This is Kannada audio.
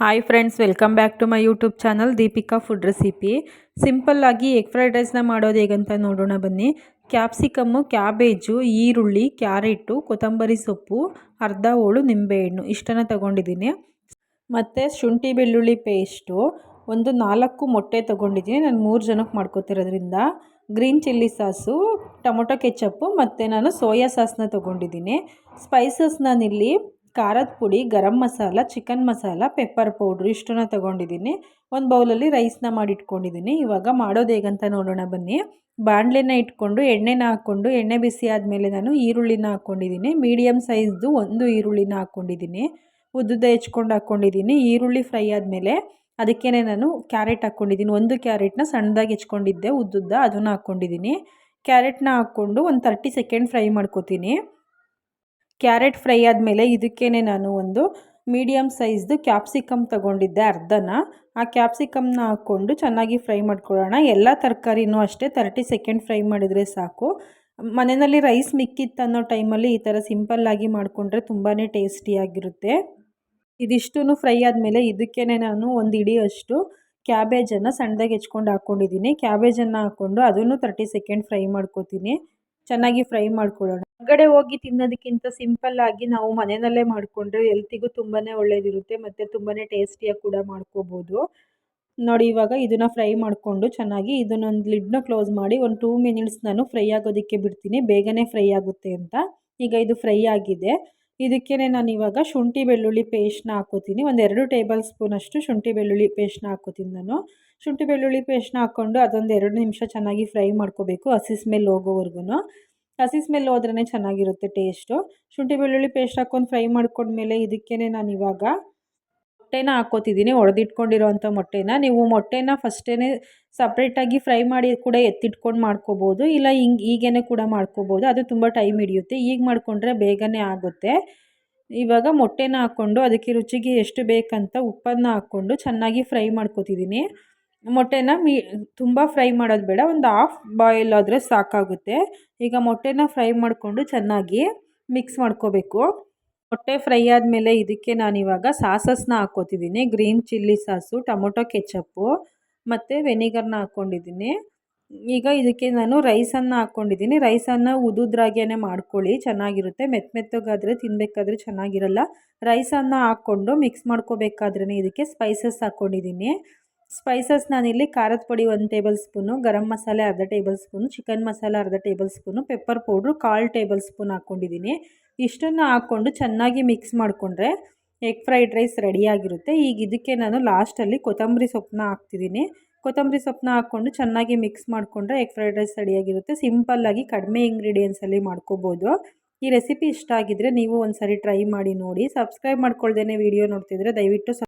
Hi friends welcome back to my YouTube channel Deepika food recipe ಸಿಂಪಲ್ಲಾಗಿ ಎಗ್ ಫ್ರೈಡ್ ರೈಸ್ನ ಮಾಡೋದು ಹೇಗಂತ ನೋಡೋಣ ಬನ್ನಿ. ಕ್ಯಾಪ್ಸಿಕಮ್ಮು ಕ್ಯಾಬೇಜು ಈರುಳ್ಳಿ, ಕ್ಯಾರೆಟು, ಕೊತ್ತಂಬರಿ ಸೊಪ್ಪು, ಅರ್ಧ ಹೋಳು ನಿಂಬೆಹಣ್ಣು ಇಷ್ಟನ್ನು ತೊಗೊಂಡಿದ್ದೀನಿ ಮತ್ತು ಶುಂಠಿ ಬೆಳ್ಳುಳ್ಳಿ ಪೇಸ್ಟು ಒಂದು ನಾಲ್ಕು ಮೊಟ್ಟೆ ತೊಗೊಂಡಿದ್ದೀನಿ ನಾನು ಮೂರು ಜನಕ್ಕೆ ಮಾಡ್ಕೋತಿರೋದ್ರಿಂದ green chilli sauce tomato ketchup ಮತ್ತು ನಾನು ಸೋಯಾ ಸಾಸನ್ನ ತೊಗೊಂಡಿದ್ದೀನಿ ಸ್ಪೈಸಸ್ ನಾನಿಲ್ಲಿ ಖಾರದ ಪುಡಿ, garam masala, chicken masala pepper powder ಇಷ್ಟನ್ನು ತೊಗೊಂಡಿದ್ದೀನಿ. ಒಂದು ಬೌಲಲ್ಲಿ ರೈಸ್ನ ಮಾಡಿಟ್ಕೊಂಡಿದ್ದೀನಿ. ಇವಾಗ ಮಾಡೋದು ಹೇಗಂತ ನೋಡೋಣ ಬನ್ನಿ. ಬಾಣಲೆನ ಇಟ್ಕೊಂಡು, ಎಣ್ಣೆನ ಹಾಕ್ಕೊಂಡು, ಎಣ್ಣೆ ಬಿಸಿ ಆದಮೇಲೆ ನಾನು ಈರುಳ್ಳಿನ ಹಾಕ್ಕೊಂಡಿದ್ದೀನಿ. ಮೀಡಿಯಮ್ ಸೈಜ್ದು ಒಂದು ಈರುಳ್ಳಿನ ಹಾಕ್ಕೊಂಡಿದ್ದೀನಿ. ಉದ್ದುದ್ದ ಹೆಚ್ಕೊಂಡು ಹಾಕ್ಕೊಂಡಿದ್ದೀನಿ. ಈರುಳ್ಳಿ ಫ್ರೈ ಆದಮೇಲೆ ಅದಕ್ಕೇ ನಾನು ಕ್ಯಾರೆಟ್ ಹಾಕ್ಕೊಂಡಿದ್ದೀನಿ. ಒಂದು ಕ್ಯಾರೆಟ್ನ ಸಣ್ಣದಾಗಿ ಹೆಚ್ಕೊಂಡಿದ್ದೆ, ಉದ್ದುದ್ದ ಅದನ್ನು ಹಾಕ್ಕೊಂಡಿದ್ದೀನಿ. ಕ್ಯಾರೆಟ್ನ ಹಾಕ್ಕೊಂಡು ಒಂದು ತರ್ಟಿ ಸೆಕೆಂಡ್ ಫ್ರೈ ಮಾಡ್ಕೋತೀನಿ. ಕ್ಯಾರೆಟ್ ಫ್ರೈ ಆದಮೇಲೆ ಇದಕ್ಕೇ ನಾನು ಒಂದು ಮೀಡಿಯಮ್ ಸೈಜ್ದು ಕ್ಯಾಪ್ಸಿಕಮ್ ತೊಗೊಂಡಿದ್ದೆ ಅರ್ಧನ. ಆ ಕ್ಯಾಪ್ಸಿಕಮ್ನ ಹಾಕ್ಕೊಂಡು ಚೆನ್ನಾಗಿ ಫ್ರೈ ಮಾಡ್ಕೊಳ್ಳೋಣ. ಎಲ್ಲ ತರಕಾರಿನೂ ಅಷ್ಟೇ, ತರ್ಟಿ ಸೆಕೆಂಡ್ ಫ್ರೈ ಮಾಡಿದರೆ ಸಾಕು. ಮನೆಯಲ್ಲಿ ರೈಸ್ ಮಿಕ್ಕಿತ್ತು ಅನ್ನೋ ಟೈಮಲ್ಲಿ ಈ ಥರ ಸಿಂಪಲ್ಲಾಗಿ ಮಾಡಿಕೊಂಡ್ರೆ ತುಂಬಾ ಟೇಸ್ಟಿಯಾಗಿರುತ್ತೆ ಇದಿಷ್ಟು ಫ್ರೈ ಆದಮೇಲೆ ಇದಕ್ಕೇ ನಾನು ಒಂದು ಇಡಿಯಷ್ಟು ಕ್ಯಾಬೇಜನ್ನು ಸಣ್ಣದಾಗಿ ಹೆಚ್ಕೊಂಡು ಹಾಕ್ಕೊಂಡಿದ್ದೀನಿ ಕ್ಯಾಬೇಜನ್ನು ಹಾಕ್ಕೊಂಡು ಅದನ್ನು ತರ್ಟಿ ಸೆಕೆಂಡ್ ಫ್ರೈ ಮಾಡ್ಕೋತೀನಿ. ಚೆನ್ನಾಗಿ ಫ್ರೈ ಮಾಡ್ಕೊಳ್ಳೋಣ. ಹೊರಗಡೆ ಹೋಗಿ ತಿನ್ನೋದಕ್ಕಿಂತ ಸಿಂಪಲ್ ಆಗಿ ನಾವು ಮನೆಯಲ್ಲೇ ಮಾಡಿಕೊಂಡ್ರೆ ಎಲ್ತಿಗೂ ತುಂಬಾ ಒಳ್ಳೆಯದಿರುತ್ತೆ ಮತ್ತು ತುಂಬಾ ಟೇಸ್ಟಿಯಾಗಿ ಕೂಡ ಮಾಡ್ಕೋಬೋದು. ನೋಡಿ ಇವಾಗ ಇದನ್ನು ಫ್ರೈ ಮಾಡಿಕೊಂಡು ಚೆನ್ನಾಗಿ ಇದನ್ನೊಂದು ಲಿಡ್ನ ಕ್ಲೋಸ್ ಮಾಡಿ ಒಂದು ಟೂ ಮಿನಿಟ್ಸ್ ನಾನು ಫ್ರೈ ಆಗೋದಕ್ಕೆ ಬಿಡ್ತೀನಿ, ಬೇಗನೆ ಫ್ರೈ ಆಗುತ್ತೆ ಅಂತ. ಈಗ ಇದು ಫ್ರೈ ಆಗಿದೆ. ಇದಕ್ಕೇ ನಾನು ಇವಾಗ ಶುಂಠಿ ಬೆಳ್ಳುಳ್ಳಿ ಪೇಸ್ಟ್ನ ಹಾಕೋತೀನಿ. ಒಂದು ಎರಡು ಟೇಬಲ್ ಸ್ಪೂನಷ್ಟು ಶುಂಠಿ ಬೆಳ್ಳುಳ್ಳಿ ಪೇಸ್ಟ್ನ ಹಾಕೋತೀನಿ ನಾನು. ಶುಂಠಿ ಬೆಳ್ಳುಳ್ಳಿ ಪೇಸ್ಟ್ನ ಹಾಕ್ಕೊಂಡು ಅದೊಂದು ಎರಡು ನಿಮಿಷ ಚೆನ್ನಾಗಿ ಫ್ರೈ ಮಾಡ್ಕೋಬೇಕು ಹಸಿ ಸ್ಮೆಲ್ ಹೋಗೋವರೆಗೂ ಹಸಿ ಸ್ಮೆಲ್ ಹೋದ್ರೇ ಚೆನ್ನಾಗಿರುತ್ತೆ ಟೇಸ್ಟು ಶುಂಠಿ ಬೆಳ್ಳುಳ್ಳಿ ಪೇಸ್ಟ್ ಹಾಕ್ಕೊಂಡು ಫ್ರೈ ಮಾಡ್ಕೊಂಡ್ಮೇಲೆ ಇದಕ್ಕೇ ನಾನು ಇವಾಗ ಮೊಟ್ಟೆನ ಹಾಕ್ಕೋತಿದ್ದೀನಿ ಒಡೆದಿಟ್ಕೊಂಡಿರೋವಂಥ ಮೊಟ್ಟೆನ ನೀವು ಮೊಟ್ಟೆನ ಫಸ್ಟೇ ಸಪ್ರೇಟಾಗಿ ಫ್ರೈ ಮಾಡಿ ಕೂಡ ಎತ್ತಿಟ್ಕೊಂಡು ಮಾಡ್ಕೋಬೋದು. ಇಲ್ಲ ಹಿಂಗೆ ಈಗೇನೆ ಕೂಡ ಮಾಡ್ಕೋಬೋದು. ಅದು ತುಂಬ ಟೈಮ್ ಹಿಡಿಯುತ್ತೆ. ಈಗ ಮಾಡಿಕೊಂಡ್ರೆ ಬೇಗನೆ ಆಗುತ್ತೆ. ಇವಾಗ ಮೊಟ್ಟೆನ ಹಾಕ್ಕೊಂಡು ಅದಕ್ಕೆ ರುಚಿಗೆ ಎಷ್ಟು ಬೇಕಂತ ಉಪ್ಪನ್ನು ಹಾಕ್ಕೊಂಡು ಚೆನ್ನಾಗಿ ಫ್ರೈ ಮಾಡ್ಕೋತಿದ್ದೀನಿ ಮೊಟ್ಟೆನ ಮೀ, ತುಂಬ ಫ್ರೈ ಮಾಡೋದು ಬೇಡ, ಒಂದು ಹಾಫ್ ಬಾಯ್ಲ್ ಆದರೆ ಸಾಕಾಗುತ್ತೆ. ಈಗ ಮೊಟ್ಟೆನ ಫ್ರೈ ಮಾಡಿಕೊಂಡು ಚೆನ್ನಾಗಿ ಮಿಕ್ಸ್ ಮಾಡ್ಕೋಬೇಕು. ಮೊಟ್ಟೆ ಫ್ರೈ ಆದಮೇಲೆ ಇದಕ್ಕೆ ನಾನಿವಾಗ ಸಾಸಸ್ನ ಹಾಕ್ಕೋತಿದ್ದೀನಿ. Green chilli sauce, tomato ketchup, ಮತ್ತು ವೆನಿಗರ್ನ ಹಾಕ್ಕೊಂಡಿದ್ದೀನಿ. ಈಗ ಇದಕ್ಕೆ ನಾನು ರೈಸನ್ನು ಹಾಕ್ಕೊಂಡಿದ್ದೀನಿ. ರೈಸನ್ನು ಉದುದ್ರಾಗೇ ಮಾಡ್ಕೊಳ್ಳಿ, ಚೆನ್ನಾಗಿರುತ್ತೆ. ಮೆತ್ತ ಮೆತ್ತಗಾದರೆ ತಿನ್ನಬೇಕಾದ್ರೆ ಚೆನ್ನಾಗಿರಲ್ಲ. ರೈಸನ್ನು ಹಾಕ್ಕೊಂಡು ಮಿಕ್ಸ್ ಮಾಡ್ಕೋಬೇಕಾದ್ರೇ ಇದಕ್ಕೆ ಸ್ಪೈಸಸ್ ಹಾಕ್ಕೊಂಡಿದ್ದೀನಿ. ಸ್ಪೈಸಸ್ ನಾನಿಲ್ಲಿ ಖಾರದ ಪುಡಿ ಒಂದು ಟೇಬಲ್ ಸ್ಪೂನು ಗರಂ ಮಸಾಲೆ ಅರ್ಧ ಟೇಬಲ್ ಸ್ಪೂನು ಚಿಕನ್ ಮಸಾಲೆ ಅರ್ಧ ಟೇಬಲ್ ಸ್ಪೂನು ಪೆಪ್ಪರ್ ಪೌಡ್ರು ಕಾಲು ಟೇಬಲ್ ಸ್ಪೂನ್ ಹಾಕ್ಕೊಂಡಿದ್ದೀನಿ ಇಷ್ಟನ್ನು ಹಾಕ್ಕೊಂಡು ಚೆನ್ನಾಗಿ ಮಿಕ್ಸ್ ಮಾಡಿಕೊಂಡ್ರೆ ಎಗ್ ಫ್ರೈಡ್ ರೈಸ್ ರೆಡಿಯಾಗಿರುತ್ತೆ ಈಗ ಇದಕ್ಕೆ ನಾನು ಲಾಸ್ಟಲ್ಲಿ ಕೊತ್ತಂಬರಿ ಸೊಪ್ಪನ್ನ ಹಾಕ್ತಿದ್ದೀನಿ ಕೊತ್ತಂಬರಿ ಸೊಪ್ಪನ್ನ ಹಾಕ್ಕೊಂಡು ಚೆನ್ನಾಗಿ ಮಿಕ್ಸ್ ಮಾಡಿಕೊಂಡ್ರೆ ಎಗ್ ಫ್ರೈಡ್ ರೈಸ್ ರೆಡಿಯಾಗಿರುತ್ತೆ ಸಿಂಪಲ್ಲಾಗಿ ಕಡಿಮೆ ಇಂಗ್ರೀಡಿಯೆಂಟ್ಸಲ್ಲಿ ಮಾಡ್ಕೋಬೋದು. ಈ ರೆಸಿಪಿ ಇಷ್ಟ ಆಗಿದ್ದರೆ ನೀವು ಒಂದು ಸರಿ ಟ್ರೈ ಮಾಡಿ ನೋಡಿ. ಸಬ್ಸ್ಕ್ರೈಬ್ ಮಾಡ್ಕೊಳ್ದೇ ವಿಡಿಯೋ ನೋಡ್ತಿದ್ರೆ ದಯವಿಟ್ಟು